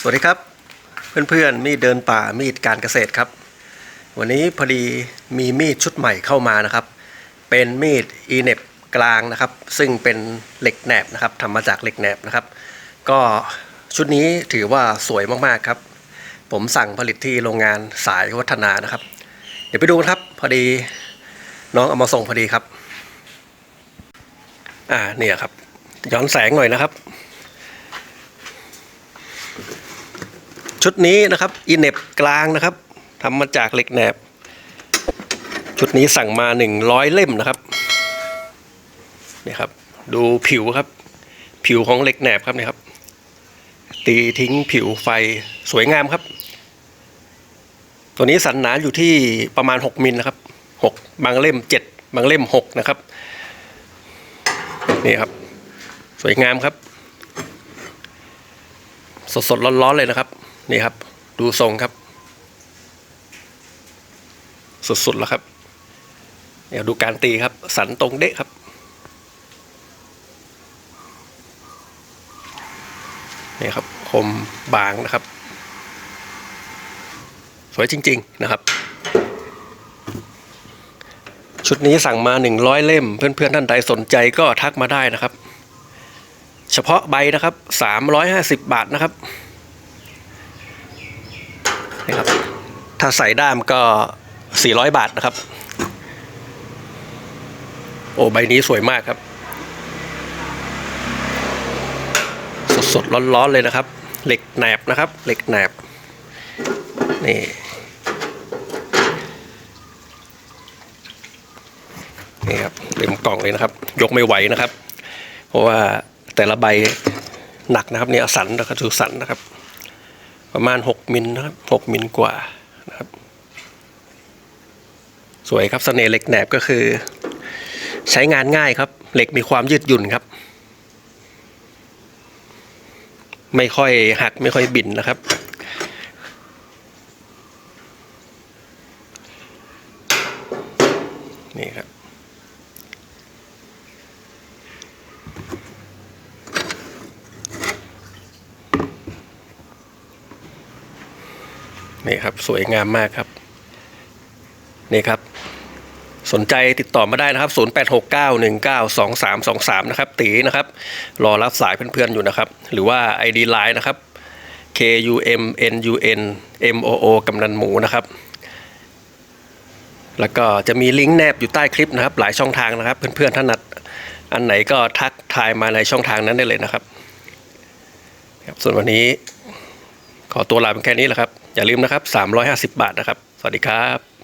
สวัสดีครับ เพื่อนๆมีดเดินป่ามีดการเกษตรครับ วันนี้พอดีมีมีดชุดใหม่เข้ามานะครับ เป็นมีดอีเน็บกลางนะครับ ซึ่งเป็นเหล็กแหนบนะครับทำมาจากเหล็กแหนบนะครับ ก็ชุดนี้ถือว่าสวยมากๆครับ ผมสั่งผลิตที่โรงงานสายวัฒนานะครับ เดี๋ยวไปดูกันครับพอดีน้องเอามาส่งพอดีครับ อ่าเนี่ยครับ ย้อนแสงหน่อยนะครับ ชุดนี้นะครับอีเน็บกลางนะครับทำมาจากเหล็กแหนบ ชุดนี้สั่งมา 100 เล่มนะครับนี่ครับ ดูผิวครับ ผิวของเหล็กแหนบครับนี่ครับ ตีทิ้งผิวไฟสวยงามครับ ตัวนี้สันหนาอยู่ที่ประมาณ 6 มิลนะครับ 6 บางเล่ม 7 บางเล่ม 6 นะครับ นี่ครับ สวยงามครับ สดสดๆร้อนๆเลยนะครับ นี่ครับ ดูทรงครับ สุดๆแล้วครับ เดี๋ยวดูการตีครับ สันตรงเดะครับ นี่ครับ คมบางนะครับ สวยจริง ๆ นะครับชุดนี้สั่งมา 100 เล่ม เพื่อนๆ ท่านใดสนใจก็ทักมาได้นะครับ เฉพาะใบนะครับ350บาทนะครับนี่ครับ ถ้าใส่ด้ามก็400บาทนะครับ โอ้ใบนี้สวยมากครับ สดสดร้อนร้อนๆเลยนะครับ เหล็กแหนบนะครับ เหล็กแหนบ นี่นี่ครับเต็มกล่องเลยนะครับ ยกไม่ไหวนะครับ เพราะว่า แต่ละใบหนักนะครับเนี่ยสันนะครับดูสันนะครับ ประมาณ 6 มิลนะครับ6มิลกว่านะครับ สวยครับเสน่ห์เหล็กแหนบก็คือ ใช้งานง่ายครับ เหล็กมีความยืดหยุ่นครับ ไม่ค่อยหักไม่ค่อยบินนะครับนี่ครับ นี่ครับสวยงามมากครับ นี่ครับ สนใจติดต่อมาได้นะครับ 0869192323 นะครับ ตีนะครับ รอรับสายเพื่อนๆอยู่นะครับ หรือว่า ID Line นะครับ KUMNUN MOO กำนันหมูนะครับ แล้วก็จะมีลิงก์แนบอยู่ใต้คลิปนะครับ หลายช่องทางนะครับ เพื่อนๆถนัดอันไหนก็ทักทายมาในช่องทางนั้นได้เลยนะครับครับส่วนวันนี้ ขอตัวลาเป็นแค่นี้แหละครับ อย่าลืมนะครับ 350 บาทนะครับ สวัสดีครับ